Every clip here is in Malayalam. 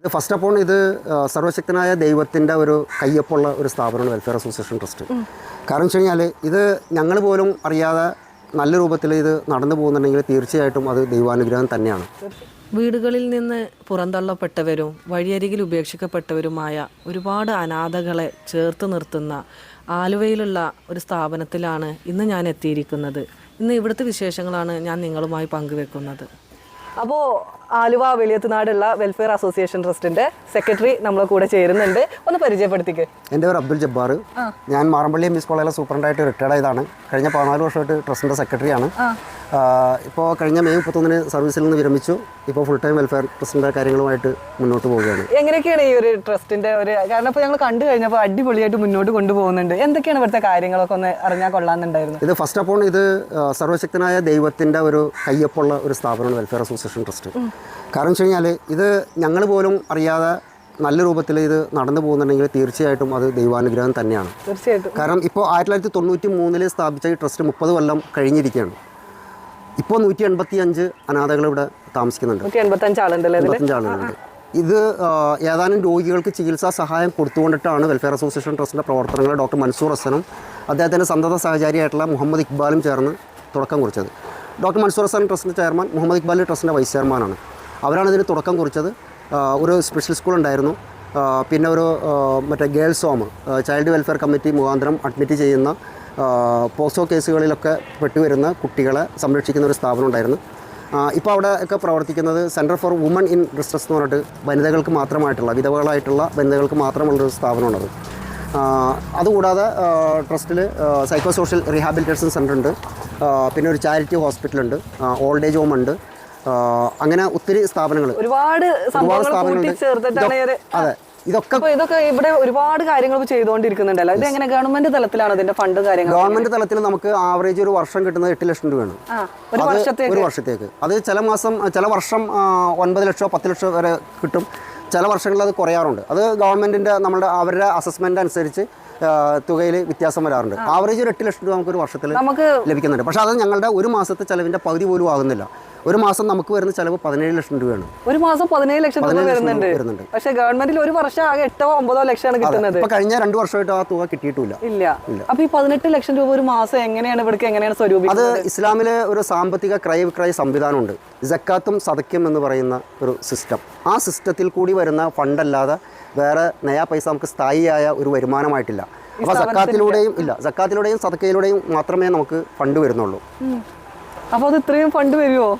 ഇത് ഫസ്റ്റ് ഓഫ് ഓൾ ഇത് സർവശക്തനായ ദൈവത്തിന്റെ ഒരു കയ്യൊപ്പുള്ള ഒരു സ്ഥാപനമാണ് വെൽഫെയർ അസോസിയേഷൻ ട്രസ്റ്റ് കാരണം വെച്ച് കഴിഞ്ഞാൽ ഇത് ഞങ്ങൾ പോലും അറിയാതെ നല്ല രൂപത്തിൽ ഇത് നടന്നു പോകുന്നുണ്ടെങ്കിൽ തീർച്ചയായിട്ടും അത് ദൈവാനുഗ്രഹം തന്നെയാണ്. വീടുകളിൽ നിന്ന് പുറന്തള്ളപ്പെട്ടവരും വഴിയരികിൽ ഉപേക്ഷിക്കപ്പെട്ടവരുമായ ഒരുപാട് അനാഥകളെ ചേർത്ത് നിർത്തുന്ന ആലുവയിലുള്ള ഒരു സ്ഥാപനത്തിലാണ് ഇന്ന് ഞാൻ എത്തിയിരിക്കുന്നത്. ഇന്ന് ഇവിടുത്തെ വിശേഷങ്ങളാണ് ഞാൻ നിങ്ങളുമായി പങ്കുവെക്കുന്നത്. അപ്പോൾ ആലുവ വെളിയത്തുനാടുള്ള വെൽഫെയർ അസോസിയേഷൻ ട്രസ്റ്റിന്റെ സെക്രട്ടറി നമ്മളെ കൂടെ ചേരുന്നുണ്ട്. ഒന്ന് പരിചയപ്പെടുത്തിക്ക്. എന്റെ പേര് അബ്ദുൽ ജബ്ബാർ. ഞാൻ മാറമ്പള്ളി എം എസ് കോളേജിലെ സൂപ്രണ്ടായിട്ട് റിട്ടയർഡ് ആയതാണ്. കഴിഞ്ഞ പതിനാല് വർഷമായിട്ട് സെക്രട്ടറി ആണ്. ഇപ്പോൾ കഴിഞ്ഞ മെയ് മുപ്പത്തൊന്നിന് സർവീസിൽ നിന്ന് വിരമിച്ചു. ഇപ്പോൾ ഫുൾ ടൈം വെൽഫെയർ ട്രസ്റ്റിന്റെ കാര്യങ്ങളുമായിട്ട് മുന്നോട്ട് പോവുകയാണ്. എങ്ങനെയൊക്കെയാണ് ഈ ഒരു ട്രസ്റ്റിന്റെ ഒരു കാരണം ഇപ്പോൾ ഞങ്ങൾ കണ്ടു കഴിഞ്ഞപ്പോൾ അടിപൊളിയായിട്ട് മുന്നോട്ട് കൊണ്ടുപോകുന്നുണ്ട്. എന്തൊക്കെയാണ് ഇവിടുത്തെ കാര്യങ്ങളൊക്കെ ഒന്ന് അറിഞ്ഞാൽ കൊള്ളാമെന്നുണ്ടായിരുന്നു? ഇത് ഫസ്റ്റ് ഓഫ് ഓൾ ഇത് സർവശക്തനായ ദൈവത്തിന്റെ ഒരു കയ്യൊപ്പുള്ള ഒരു സ്ഥാപനമാണ് വെൽഫെയർ അസോസിയേഷൻ ട്രസ്റ്റ് കാരണം വെച്ച് കഴിഞ്ഞാൽ ഇത് ഞങ്ങൾ പോലും അറിയാതെ നല്ല രൂപത്തിൽ ഇത് നടന്നു പോകുന്നുണ്ടെങ്കിൽ തീർച്ചയായിട്ടും അത് ദൈവാനുഗ്രഹം തന്നെയാണ്. തീർച്ചയായിട്ടും. കാരണം ഇപ്പോൾ ആയിരത്തി തൊള്ളായിരത്തി തൊണ്ണൂറ്റി മൂന്നിൽ സ്ഥാപിച്ച ഈ ട്രസ്റ്റ് മുപ്പത് കൊല്ലം കഴിഞ്ഞിരിക്കുകയാണ്. ഇപ്പോൾ നൂറ്റി എൺപത്തി അഞ്ച് അനാഥകൾ ഇവിടെ താമസിക്കുന്നുണ്ട് എൺപത്തഞ്ച് ഇത് ഏതാനും രോഗികൾക്ക് ചികിത്സാ സഹായം കൊടുത്തുകൊണ്ടിട്ടാണ് വെൽഫെയർ അസോസിയേഷൻ ട്രസ്റ്റിന്റെ പ്രവർത്തനങ്ങൾ ഡോക്ടർ മൻസൂർ ഹസനും അദ്ദേഹത്തിന്റെ സന്തത സഹചാരിയായിട്ടുള്ള മുഹമ്മദ് ഇക്ബാലും ചേർന്ന് തുടക്കം കുറിച്ചത്. ഡോക്ടർ മൻസൂർ ഹസാൻ ട്രസ്റ്റിന്റെ ചെയർമാൻ മുഹമ്മദ് ഇക്ബാൽ ട്രസ്റ്റിന്റെ വൈസ് ചെയർമാനാണ്. അവരാണ് ഇതിന് തുടക്കം കുറിച്ചത്. ഒരു സ്പെഷ്യൽ സ്കൂൾ ഉണ്ടായിരുന്നു. പിന്നെ ഒരു മറ്റേ girls home child welfare committee മുഖാന്തരം അഡ്മിറ്റ് ചെയ്യുന്ന പോക്സോ കേസുകളിലൊക്കെ പെട്ടുവരുന്ന കുട്ടികളെ സംരക്ഷിക്കുന്ന ഒരു സ്ഥാപനം ഉണ്ടായിരുന്നു. ഇപ്പോൾ അവിടെ ഒക്കെ പ്രവർത്തിക്കുന്നത് centre for women in distress എന്ന് പറഞ്ഞിട്ട് വനിതകൾക്ക് മാത്രമായിട്ടുള്ള വിധവകളായിട്ടുള്ള വനിതകൾക്ക് മാത്രമുള്ളൊരു സ്ഥാപനമാണത്. അതുകൂടാതെ ട്രസ്റ്റിൽ സൈക്കോ സോഷ്യൽ റീഹാബിലിറ്റേഷൻ സെന്റർ ഉണ്ട് പിന്നെ ഒരു ചാരിറ്റി ഹോസ്പിറ്റലുണ്ട്. ഓൾഡ് ഏജ് ഹോം ഉണ്ട്. അങ്ങനെ ഒത്തിരി സ്ഥാപനങ്ങൾ ഒരുപാട് ഒരുപാട് സ്ഥാപനങ്ങൾ അതെ. ഇതൊക്കെ ഇതൊക്കെ ഇവിടെ ഒരുപാട് കാര്യങ്ങൾ ചെയ്തുകൊണ്ടിരിക്കുന്നുണ്ടല്ലോ. ഇത് എങ്ങനെ ഗവൺമെന്റ് തലത്തിലാണ് അതിന്റെ ഫണ്ട് കാര്യങ്ങൾ ഗവൺമെന്റ് തലത്തിൽ നമുക്ക് ആവറേജ് ഒരു വർഷം കിട്ടുന്നത് എട്ട് ലക്ഷം രൂപയാണ്. ഒരു വർഷത്തേക്ക്? അത് ചില മാസം ചില വർഷം ഒൻപത് ലക്ഷമോ പത്ത് ലക്ഷമോ വരെ കിട്ടും. ചില വർഷങ്ങളിൽ അത് കുറയാറുണ്ട്. അത് ഗവൺമെന്റിന്റെ നമ്മുടെ അവരുടെ അസസ്മെന്റ് അനുസരിച്ച് തുകയിൽ വ്യത്യാസം വരാറുണ്ട്. ആവറേജ് ഒരു എട്ട് ലക്ഷം രൂപ നമുക്ക് ഒരു വർഷത്തിൽ നമുക്ക് ലഭിക്കുന്നുണ്ട്. പക്ഷേ അത് ഞങ്ങളുടെ ഒരു മാസത്തെ ചിലവിന്റെ പകുതി പോലും ആകുന്നില്ല. ഒരു മാസം നമുക്ക് വരുന്ന ചിലവ് പതിനേഴ് ലക്ഷം രൂപയാണ്. ഒരു മാസം പതിനേഴ് ലക്ഷം രൂപ വരുന്നുണ്ട്. പക്ഷേ ഗവൺമെന്റിൽ ഒരു വർഷം ആകെ എട്ടോ ഒമ്പതോ ലക്ഷമാണ് കിട്ടുന്നത്. ഇപ്പൊ കഴിഞ്ഞ രണ്ട് വർഷമായിട്ട് ആ തുക കിട്ടിയിട്ടില്ല ഇല്ല. അപ്പൊ ഈ പതിനെട്ട് ലക്ഷം രൂപ ഒരു മാസം എങ്ങനെയാണ് ഇവിടേക്ക് എങ്ങനെയാണ് അത് സ്വരൂപിക്കുന്നത് ഇസ്ലാമിലെ ഒരു സാമ്പത്തിക ക്രയവിക്രയ സംവിധാനമുണ്ട്. ജക്കാത്തും സതക്യം എന്ന് പറയുന്ന ഒരു സിസ്റ്റം ആ സിസ്റ്റത്തിൽ കൂടി വരുന്ന ഫണ്ടല്ലാതെ വേറെ നയാ പൈസ നമുക്ക് സ്ഥായിയായ ഒരു വരുമാനമായിട്ടില്ല. അപ്പോൾ സക്കാത്തിലൂടെയും ഇല്ല. സക്കാത്തിലൂടെയും സതക്കയിലൂടെയും മാത്രമേ നമുക്ക് ഫണ്ട് വരുന്നുള്ളൂ. അപ്പൊ അത് ഇത്രയും ഫണ്ട് വരുമോ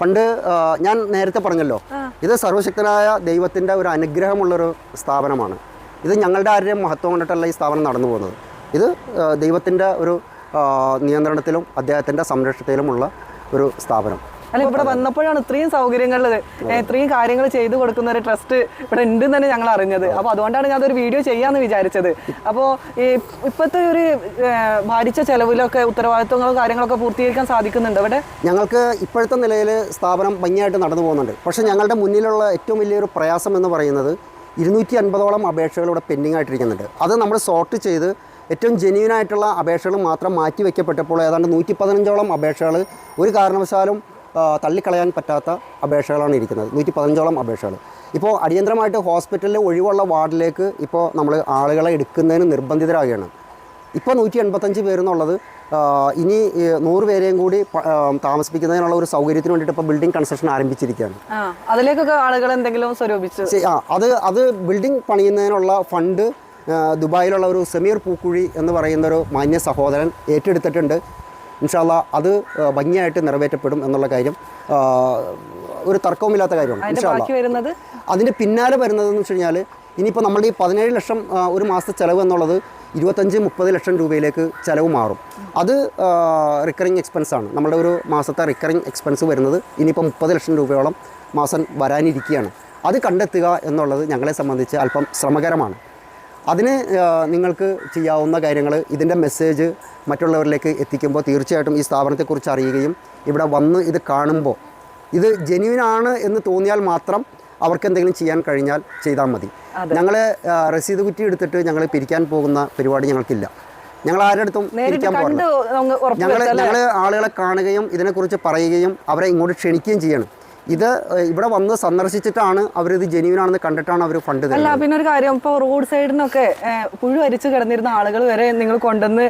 ഫണ്ട് ആ, ഞാൻ നേരത്തെ പറഞ്ഞല്ലോ. ഇത് സർവശക്തനായ ദൈവത്തിന്റെ ഒരു അനുഗ്രഹമുള്ളൊരു സ്ഥാപനമാണ്. ഇത് ഞങ്ങളുടെ ആരുടെയും മഹത്വം കൊണ്ടിട്ടല്ല ഈ സ്ഥാപനം നടന്നു പോകുന്നത്. ഇത് ദൈവത്തിന്റെ ഒരു നിയന്ത്രണത്തിലും അദ്ദേഹത്തിന്റെ സംരക്ഷണത്തിലുമുള്ള ഒരു സ്ഥാപനം. അല്ല ഇവിടെ വന്നപ്പോഴാണ് ഇത്രയും സൗകര്യങ്ങളുള്ളത് ഇത്രയും കാര്യങ്ങൾ ചെയ്തു കൊടുക്കുന്ന ഒരു ട്രസ്റ്റ് ഇവിടെ ഉണ്ട് തന്നെ ഞങ്ങൾ അറിഞ്ഞത്. അപ്പൊ അതുകൊണ്ടാണ് ഞാൻ അതൊരു വീഡിയോ ചെയ്യാന്ന് വിചാരിച്ചത്. അപ്പോൾ ഈ ഇപ്പോഴത്തെ ഒരു ഭാരിച്ച ചെലവിലൊക്കെ ഉത്തരവാദിത്വങ്ങളും കാര്യങ്ങളൊക്കെ പൂർത്തീകരിക്കാൻ സാധിക്കുന്നുണ്ട് അവിടെ? ഞങ്ങൾക്ക് ഇപ്പോഴത്തെ നിലയിൽ സ്ഥാപനം ഭംഗിയായിട്ട് നടന്നു പോകുന്നുണ്ട്. പക്ഷേ ഞങ്ങളുടെ മുന്നിലുള്ള ഏറ്റവും വലിയൊരു പ്രയാസം എന്ന് പറയുന്നത് ഇരുന്നൂറ്റി അൻപതോളം അപേക്ഷകൾ ഇവിടെ പെൻഡിങ് ആയിട്ടിരിക്കുന്നുണ്ട്. അത് നമ്മൾ സോർട്ട് ചെയ്ത് ഏറ്റവും ജെന്യൂൻ ആയിട്ടുള്ള അപേക്ഷകൾ മാത്രം മാറ്റി വയ്ക്കപ്പെട്ടപ്പോൾ ഏതാണ്ട് നൂറ്റി പതിനഞ്ചോളം അപേക്ഷകൾ ഒരു കാരണവശാലും തള്ളിക്കളയാൻ പറ്റാത്ത അപേക്ഷകളാണ് ഇരിക്കുന്നത്. നൂറ്റി പതിനഞ്ചോളം അപേക്ഷകൾ ഇപ്പോൾ അടിയന്തരമായിട്ട് ഹോസ്പിറ്റലിൽ ഒഴിവുള്ള വാർഡിലേക്ക് ഇപ്പോൾ നമ്മൾ ആളുകളെ എടുക്കുന്നതിന് നിർബന്ധിതരാകുകയാണ് ഇപ്പോൾ നൂറ്റി എൺപത്തഞ്ച് പേരെന്നുള്ളത് ഇനി നൂറ് പേരെയും കൂടി താമസിപ്പിക്കുന്നതിനുള്ള ഒരു സൗകര്യത്തിന് വേണ്ടിയിട്ട് ഇപ്പോൾ ബിൽഡിംഗ് കൺസ്ട്രക്ഷൻ ആരംഭിച്ചിരിക്കുകയാണ്. അതിലേക്കൊക്കെ ആളുകൾ എന്തെങ്കിലും സ്വരൂപിച്ചു ആ അത് അത് ബിൽഡിംഗ് പണിയുന്നതിനുള്ള ഫണ്ട് ദുബായിലുള്ള ഒരു സമീർ പൂക്കുഴി എന്ന് പറയുന്ന ഒരു മാന്യ സഹോദരൻ ഏറ്റെടുത്തിട്ടുണ്ട്. ഇൻഷാല്ല അത് ഭംഗിയായിട്ട് നിറവേറ്റപ്പെടും എന്നുള്ള കാര്യം ഒരു തർക്കവുമില്ലാത്ത കാര്യമാണ്. ഇൻഷാല്ല. അതിന്റെ പിന്നാലെ വരുന്നതെന്ന് വെച്ച് കഴിഞ്ഞാൽ ഇനിയിപ്പോൾ നമ്മുടെ ഈ പതിനേഴ് ലക്ഷം ഒരു മാസത്തെ ചിലവ് എന്നുള്ളത് ഇരുപത്തഞ്ച് മുപ്പത് ലക്ഷം രൂപയിലേക്ക് ചിലവ് മാറും. അത് റിക്കറിങ് എക്സ്പെൻസ് ആണ്. നമ്മുടെ ഒരു മാസത്തെ റിക്കറിങ് എക്സ്പെൻസ് വരുന്നത് ഇനിയിപ്പോൾ മുപ്പത് ലക്ഷം രൂപയോളം മാസം വരാനിരിക്കുകയാണ്. അത് കണ്ടെത്തുക എന്നുള്ളത് ഞങ്ങളെ സംബന്ധിച്ച് അല്പം ശ്രമകരമാണ്. അതിന് നിങ്ങൾക്ക് ചെയ്യാവുന്ന കാര്യങ്ങൾ ഇതിന്റെ മെസ്സേജ് മറ്റുള്ളവരിലേക്ക് എത്തിക്കുമ്പോൾ തീർച്ചയായിട്ടും ഈ സ്ഥാപനത്തെക്കുറിച്ച് അറിയുകയും ഇവിടെ വന്ന് ഇത് കാണുമ്പോൾ ഇത് ജെന്യൂൻ ആണ് എന്ന് തോന്നിയാൽ മാത്രം അവർക്ക് എന്തെങ്കിലും ചെയ്യാൻ കഴിഞ്ഞാൽ ചെയ്താൽ മതി. ഞങ്ങൾ രസീത് കുറ്റി എടുത്തിട്ട് ഞങ്ങൾ പിരിക്കാൻ പോകുന്ന പരിപാടി ഞങ്ങൾക്കില്ല. ഞങ്ങൾ ആരുടെ അടുത്തും നേരിട്ട് പിരിക്കാൻ പോകില്ല ഞങ്ങൾ ഞങ്ങൾ ആളുകളെ കാണുകയും ഇതിനെക്കുറിച്ച് പറയുകയും അവരെ ഇങ്ങോട്ട് ക്ഷണിക്കുകയും ചെയ്യണം. ഇത് ഇവിടെ വന്ന് സന്ദർശിച്ചിട്ടാണ് അവരിത് ജെന്യൂനാണെന്ന് കണ്ടിട്ടാണ് അവർ ഫണ്ട് അല്ല പിന്നെ ഒരു കാര്യം ഇപ്പോൾ റോഡ് സൈഡിൽ നിന്നൊക്കെ പുഴു അരിച്ചു കിടന്നിരുന്ന ആളുകൾ വരെ നിങ്ങൾ കൊണ്ടുവന്ന്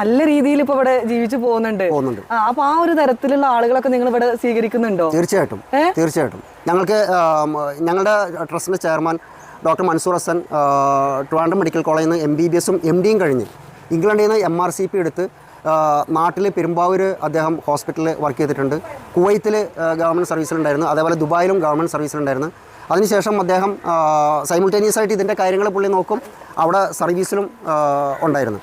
നല്ല രീതിയിൽ ഇപ്പോൾ ഇവിടെ ജീവിച്ചു പോകുന്നുണ്ട്. പോകുന്നുണ്ട്. ആ, അപ്പൊ ആ ഒരു തരത്തിലുള്ള ആളുകളൊക്കെ നിങ്ങൾ ഇവിടെ സ്വീകരിക്കുന്നുണ്ടോ? തീർച്ചയായിട്ടും? തീർച്ചയായിട്ടും. ഞങ്ങൾക്ക് ഞങ്ങളുടെ ട്രസ്റ്റിന്റെ chairman doctor Mansoor Hasan Trivandrum medical കോളേജിൽ നിന്ന് എം ബി ബി എസും എം ഡിയും കഴിഞ്ഞ്. ഇംഗ്ലണ്ടിൽ നിന്ന് എം ആർ സി പി എടുത്ത് നാട്ടിൽ പെരുമ്പാവൂർ അദ്ദേഹം ഹോസ്പിറ്റലിൽ വർക്ക് ചെയ്തിട്ടുണ്ട്. കുവൈത്തിൽ ഗവൺമെന്റ് സർവീസിലുണ്ടായിരുന്നു. അതേപോലെ ദുബായിലും ഗവൺമെന്റ് സർവീസിലുണ്ടായിരുന്നു. അതിനുശേഷം അദ്ദേഹം സൈമിൾട്ടേനിയസ് ആയിട്ട് ഇതിന്റെ കാര്യങ്ങൾ പുള്ളി നോക്കും. അവിടെ സർവീസിലും ഉണ്ടായിരുന്നു.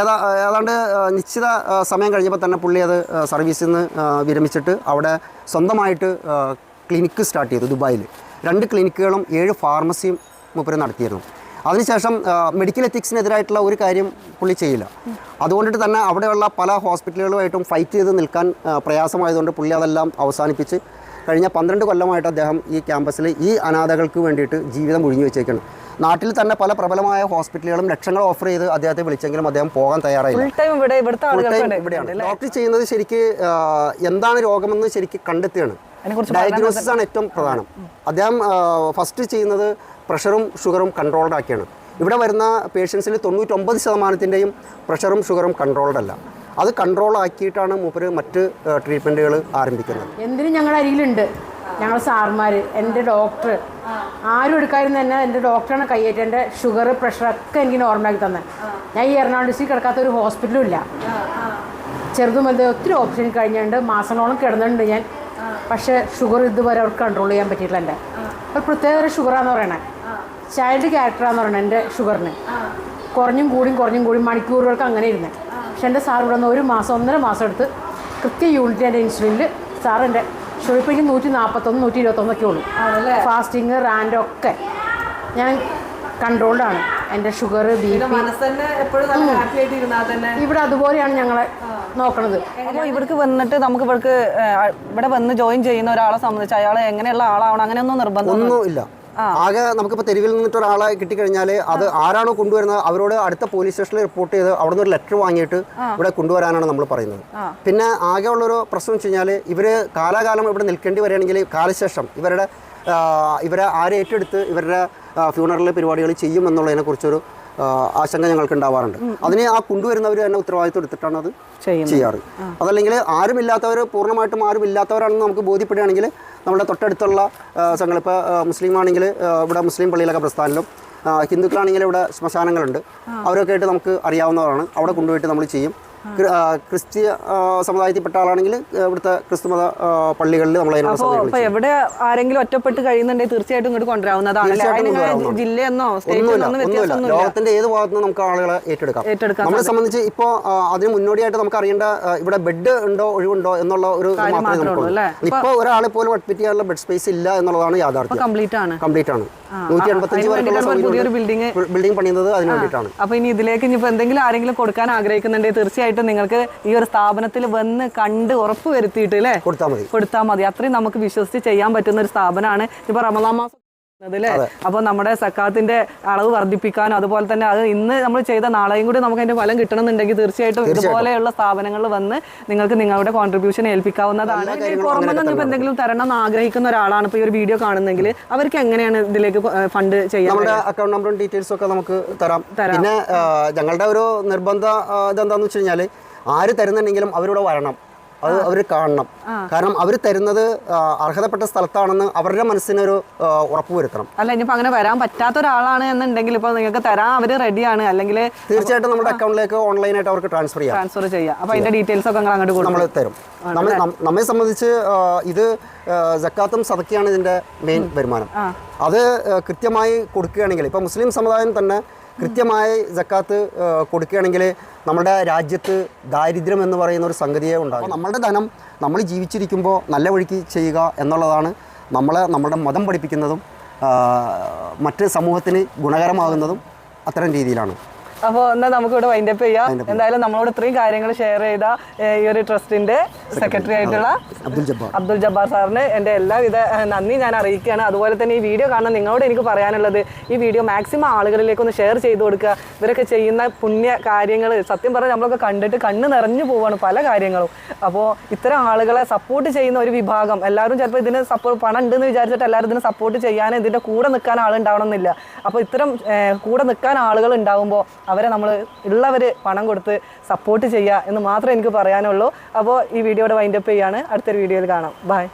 ഏതാ ഏതാണ്ട് നിശ്ചിത സമയം കഴിഞ്ഞപ്പോൾ തന്നെ പുള്ളി അത് സർവീസിൽ നിന്ന് വിരമിച്ചിട്ട് അവിടെ സ്വന്തമായിട്ട് ക്ലിനിക്ക് സ്റ്റാർട്ട് ചെയ്തു ദുബായിൽ രണ്ട് ക്ലിനിക്കുകളും ഏഴ് ഫാർമസിയും മൂപ്പര് നടത്തിയിരുന്നു. അതിനുശേഷം മെഡിക്കൽ എത്തിക്സിനെതിരായിട്ടുള്ള ഒരു കാര്യം പുള്ളി ചെയ്യില്ല. അതുകൊണ്ടിട്ട് തന്നെ അവിടെയുള്ള പല ഹോസ്പിറ്റലുകളുമായിട്ടും ഫൈറ്റ് ചെയ്ത് നിൽക്കാൻ പ്രയാസമായതുകൊണ്ട് പുള്ളി അതെല്ലാം അവസാനിപ്പിച്ച് കഴിഞ്ഞ പന്ത്രണ്ട് കൊല്ലമായിട്ട് അദ്ദേഹം ഈ ക്യാമ്പസിൽ ഈ അനാഥകൾക്ക് വേണ്ടിയിട്ട് ജീവിതം ഒഴിഞ്ഞു വെച്ചേക്കാണ്. നാട്ടിൽ തന്നെ പല പ്രബലമായ ഹോസ്പിറ്റലുകളും ലക്ഷങ്ങൾ ഓഫർ ചെയ്ത് അദ്ദേഹത്തെ വിളിച്ചെങ്കിലും അദ്ദേഹം പോകാൻ തയ്യാറായില്ല. ഇവിടെയാണ്. ഡോക്ടർ ചെയ്യുന്നത് ശരിക്ക് എന്താണ് രോഗമെന്ന് ശരിക്ക് കണ്ടെത്തിയാണ്. ഡയഗ്നോസിസ് ആണ് ഏറ്റവും പ്രധാനം. അദ്ദേഹം ഫസ്റ്റ് ചെയ്യുന്നത് പ്രഷറും ഷുഗറും കൺട്രോൾഡ് ആക്കിയാണ്. ഇവിടെ വരുന്ന പേഷ്യൻസിൽ തൊണ്ണൂറ്റൊമ്പത് ശതമാനത്തിന്റെയും പ്രഷറും ഷുഗറും കൺട്രോൾഡ് അല്ല. അത് കൺട്രോൾ ആക്കിയിട്ടാണ് മൂപ്പര് മറ്റ് ട്രീറ്റ്മെന്റുകൾ ആരംഭിക്കുന്നത്. എന്തിനും ഞങ്ങളുടെ അരികിലുണ്ട് ഞങ്ങൾ സാർമാർ എന്റെ ഡോക്ടർ ആരും എടുക്കാതിരുന്ന തന്നെ എന്റെ ഡോക്ടറാണ് കൈയേറ്റം എന്റെ ഷുഗർ പ്രഷറൊക്കെ എനിക്ക് നോർമലാക്കി തന്നെ. ഞാൻ ഈ എറണാകുളം കിടക്കാത്ത ഒരു ഹോസ്പിറ്റലും ഇല്ല. ചെറുതും വലുതും ഒത്തിരി ഓപ്ഷൻ കഴിഞ്ഞുണ്ട്. മാസങ്ങളോളം കിടന്നിട്ടുണ്ട് ഞാൻ. പക്ഷേ ഷുഗർ ഇതുവരെ അവർക്ക് കൺട്രോൾ ചെയ്യാൻ പറ്റിയിട്ടില്ല എന്റെ. ഒരു പ്രത്യേക ഷുഗറാന്ന് പറയണേ. ചൈൽഡ് ക്യാരക്ടറാന്ന് പറയണേ എന്റെ ഷുഗറിന്. കുറഞ്ഞും കൂടിയും കുറഞ്ഞും കൂടിയും മണിക്കൂറുകൾക്ക് അങ്ങനെ ഇരുന്നേ. പക്ഷെ എന്റെ സാർ ഇവിടെ നിന്ന് ഒരു മാസം ഒന്നര മാസം എടുത്ത് കൃത്യ യൂണിറ്റ് എന്റെ ഇൻസുലിനിൽ സാർ എന്റെ ഷുഗർ ഇപ്പോൾ എനിക്ക് നൂറ്റി നാൽപ്പത്തൊന്ന് നൂറ്റി ഇരുപത്തൊന്നൊക്കെ ഉള്ളൂ ഫാസ്റ്റിങ് റാൻഡ് ഒക്കെ ഞാൻ കൺട്രോൾഡാണ് എന്റെ ഷുഗർ ബി പി ഇവിടെ അതുപോലെയാണ് ഞങ്ങളെ നോക്കണത്. അപ്പോൾ ഇവിടേക്ക് വന്നിട്ട് നമുക്ക് ഇവർക്ക് ഇവിടെ വന്ന് ജോയിൻ ചെയ്യുന്ന ഒരാളെ സംബന്ധിച്ച് അയാൾ എങ്ങനെയുള്ള ആളാവണം? അങ്ങനെയൊന്നും നിർബന്ധം ഒന്നും ഇല്ല. ആകെ നമുക്കിപ്പോൾ തെരുവിൽ നിന്നിട്ട് ഒരാളെ കിട്ടിക്കഴിഞ്ഞാൽ അത് ആരാണോ കൊണ്ടുവരുന്നത് അവരോട് അടുത്ത പോലീസ് സ്റ്റേഷനിൽ റിപ്പോർട്ട് ചെയ്ത് അവിടെ നിന്ന് ഒരു ലെറ്റർ വാങ്ങിയിട്ട് ഇവിടെ കൊണ്ടുവരാനാണ് നമ്മൾ പറയുന്നത്. പിന്നെ ആകെ ഉള്ളൊരു പ്രശ്നം വെച്ച് കഴിഞ്ഞാൽ ഇവർ കാലാകാലം ഇവിടെ നിൽക്കേണ്ടി വരികയാണെങ്കിൽ കാലശേഷം ഇവരുടെ ഇവരെ ആരേറ്റെടുത്ത് ഇവരുടെ ഫ്യൂണറൽ പരിപാടികൾ ചെയ്യും എന്നുള്ളതിനെക്കുറിച്ചൊരു ആ, ആശങ്ക ഞങ്ങൾക്ക് ഉണ്ടാവാറുണ്ട് അതിന് ആ കൊണ്ടുവരുന്നവർ തന്നെ ഉത്തരവാദിത്വം എടുത്തിട്ടാണ് അത് ചെയ്യും ചെയ്യാറ്. അതല്ലെങ്കിൽ ആരുമില്ലാത്തവർ പൂർണമായിട്ടും ആരും ഇല്ലാത്തവരാണെന്ന് നമുക്ക് ബോധ്യപ്പെടുകയാണെങ്കിൽ നമ്മുടെ തൊട്ടടുത്തുള്ള സംഘങ്ങൾ ഇപ്പോൾ മുസ്ലിം ആണെങ്കിൽ ഇവിടെ മുസ്ലിം പള്ളിയിലൊക്കെ പ്രസ്ഥാനിലും ഹിന്ദുക്കളാണെങ്കിൽ ഇവിടെ ശ്മശാനങ്ങളുണ്ട്. അവരൊക്കെ ആയിട്ട് നമുക്ക് അറിയാവുന്നവരാണ് അവിടെ കൊണ്ടുപോയിട്ട് നമ്മൾ ചെയ്യും. ക്രിസ്തീയ സമുദായത്തിൽപ്പെട്ട ആളാണെങ്കിൽ ഇവിടുത്തെ ക്രിസ്തുമത മത പള്ളികളിൽ നമ്മൾ അതിനുള്ള എവിടെ ആരെങ്കിലും ഒറ്റപ്പെട്ട് കഴിയുന്നുണ്ടെങ്കിൽ തീർച്ചയായിട്ടും ഇങ്ങോട്ട് കൊണ്ടുവരാവുന്നതാണ്. ജില്ലയെന്നോ ഒന്നുമില്ല ലോകത്തിന്റെ ഏത് ഭാഗത്തു നിന്ന് നമുക്ക് ആളുകളെ ഏറ്റെടുക്കാം. നമ്മളെ സംബന്ധിച്ച് ഇപ്പോ അതിന് മുന്നോടിയായിട്ട് നമുക്ക് അറിയേണ്ട ഇവിടെ ബെഡ് ഉണ്ടോ ഒഴിവുണ്ടോ എന്നുള്ള ഒരു ഇപ്പൊ മാത്രമേ നമുക്കുള്ളൂ? ഇപ്പോൾ ഒരാളെ പോലും അഡ്മിറ്റ് ചെയ്യാനുള്ള ബെഡ് സ്പേസ് ഇല്ല എന്നുള്ളതാണ് യാഥാർത്ഥ്യം. കംപ്ലീറ്റ് ആണ്. കംപ്ലീറ്റ് ആണ്. നൂറ്റി എൺപത്തഞ്ച് പേർക്കുള്ള ബിൽഡിംഗ് ബിൽഡിംഗ് പണിയുന്നത് അതിന് വേണ്ടിയിട്ടാണ്. അപ്പൊ ഇനി ഇതിലേക്ക് ഇനിയിപ്പോ എന്തെങ്കിലും ആരെങ്കിലും കൊടുക്കാൻ ആഗ്രഹിക്കുന്നുണ്ടെങ്കിൽ തീർച്ചയായിട്ടും നിങ്ങൾക്ക് ഈ ഒരു സ്ഥാപനത്തിൽ വന്ന് കണ്ട് ഉറപ്പ് വരുത്തിയിട്ട് അല്ലേ കൊടുത്താൽ മതി. കൊടുത്താൽ മതി. അത്രയും നമുക്ക് വിശ്വസിച്ച് ചെയ്യാൻ പറ്റുന്ന ഒരു സ്ഥാപനമാണ്. ഇപ്പൊ റമദാൻ മാസം അല്ലേ? അപ്പൊ നമ്മുടെ സക്കാത്തിന്റെ അളവ് വർദ്ധിപ്പിക്കാനും അതുപോലെ തന്നെ അത് ഇന്ന് നമ്മൾ ചെയ്ത നാളെയും കൂടി നമുക്ക് അതിന്റെ ഫലം കിട്ടണമെന്നുണ്ടെങ്കിൽ തീർച്ചയായിട്ടും ഇതുപോലെയുള്ള സ്ഥാപനങ്ങൾ വന്ന് നിങ്ങൾക്ക് നിങ്ങളുടെ കോൺട്രിബ്യൂഷൻ ഏൽപ്പിക്കാവുന്നതാണ്. പുറമെ ഇപ്പൊ എന്തെങ്കിലും തരണം എന്ന് ആഗ്രഹിക്കുന്ന ഒരാളാണ് ഇപ്പൊ ഈ ഒരു വീഡിയോ കാണുന്നെങ്കിൽ അവർക്ക് എങ്ങനെയാണ് ഇതിലേക്ക് ഫണ്ട് ചെയ്യാൻ നമ്മുടെ അക്കൗണ്ട് നമ്പറും ഡീറ്റെയിൽസും ഒക്കെ നമുക്ക് തരാം. പിന്നെ ഞങ്ങളുടെ ഒരു നിർബന്ധ ഇതെന്താന്ന് വെച്ച് കഴിഞ്ഞാൽ ആര് തരുന്നുണ്ടെങ്കിലും അവരോട് വരണം. അത് അവർ കാണണം. കാരണം അവർ തരുന്നത് അർഹതപ്പെട്ട സ്ഥലത്താണെന്ന് അവരുടെ മനസ്സിനൊരു ഉറപ്പ് വരുത്തണം. അല്ല ഇനിയിപ്പോ അങ്ങനെ വരാൻ പറ്റാത്ത ഒരാളാണ് എന്നുണ്ടെങ്കിൽ ഇപ്പൊ നിങ്ങൾക്ക് തരാൻ അവർ റെഡിയാണ്. അല്ലെങ്കിൽ തീർച്ചയായിട്ടും നമ്മുടെ അക്കൗണ്ടിലേക്ക് ഓൺലൈനായിട്ട് അവർക്ക് ട്രാൻസ്ഫർ ചെയ്യാം. ട്രാൻസ്ഫർ ചെയ്യാം. അപ്പൊ അതിന്റെ ഡീറ്റെയിൽസ് ഒക്കെ നിങ്ങൾ അങ്ങോട്ട് കൊടുക്കും. നമ്മൾ തരും നമ്മൾ നമ്മെ സംബന്ധിച്ച് ഇത് ജക്കാത്തും സതക്കിയാണ് ഇതിന്റെ മെയിൻ വരുമാനം. അത് കൃത്യമായി കൊടുക്കുകയാണെങ്കിൽ ഇപ്പൊ മുസ്ലിം സമുദായം തന്നെ കൃത്യമായി ജക്കാത്ത് കൊടുക്കുകയാണെങ്കിൽ നമ്മുടെ രാജ്യത്ത് ദാരിദ്ര്യം എന്ന് പറയുന്ന ഒരു സംഗതിയെ ഉണ്ടാകും. നമ്മുടെ ധനം നമ്മൾ ജീവിച്ചിരിക്കുമ്പോൾ നല്ല വഴിക്ക് ചെയ്യുക എന്നുള്ളതാണ് നമ്മളെ നമ്മുടെ മതം പഠിപ്പിക്കുന്നതും മറ്റ് സമൂഹത്തിന് ഗുണകരമാകുന്നതും അത്തരം രീതിയിലാണ്. അപ്പോൾ എന്നാൽ നമുക്കിവിടെ വൈൻഡപ്പ് ചെയ്യാം. എന്തായാലും നമ്മളോട് ഇത്രയും കാര്യങ്ങൾ ഷെയർ ചെയ്ത ഈ ഒരു ട്രസ്റ്റിന്റെ സെക്രട്ടറി ആയിട്ടുള്ള അബ്ദുൽ ജബ്ബാർ. അബ്ദുൽ ജബ്ബാർ സാറിന് എന്റെ എല്ലാവിധ നന്ദി ഞാൻ അറിയിക്കുകയാണ്. അതുപോലെ തന്നെ ഈ വീഡിയോ കാണുന്ന നിങ്ങളോട് എനിക്ക് പറയാനുള്ളത് ഈ വീഡിയോ മാക്സിമം ആളുകളിലേക്ക് ഒന്ന് ഷെയർ ചെയ്ത് കൊടുക്കുക. ഇവരൊക്കെ ചെയ്യുന്ന പുണ്യ കാര്യങ്ങൾ സത്യം പറഞ്ഞാൽ നമ്മളൊക്കെ കണ്ടിട്ട് കണ്ണ് നിറഞ്ഞു പോവാണ് പല കാര്യങ്ങളും. അപ്പോൾ ഇത്തരം ആളുകളെ സപ്പോർട്ട് ചെയ്യുന്ന ഒരു വിഭാഗം എല്ലാവരും ചിലപ്പോൾ ഇതിന് സപ്പോർട്ട് പണം ഉണ്ടെന്ന് വിചാരിച്ചിട്ട് എല്ലാവരും ഇതിന് സപ്പോർട്ട് ചെയ്യാൻ ഇതിന്റെ കൂടെ നിൽക്കാൻ ആളുണ്ടാവണം എന്നില്ല അപ്പോൾ ഇത്തരം കൂടെ നിൽക്കാൻ ആളുകൾ ഉണ്ടാവുമ്പോൾ അവരെ നമ്മൾ ഉള്ളവർ പണം കൊടുത്ത് സപ്പോർട്ട് ചെയ്യുക എന്ന് മാത്രമേ എനിക്ക് പറയാനുള്ളൂ. അപ്പോൾ ഈ വീഡിയോയുടെ വൈൻഡപ്പ് ചെയ്യാണ്. അടുത്തൊരു വീഡിയോയിൽ കാണാം. ബൈ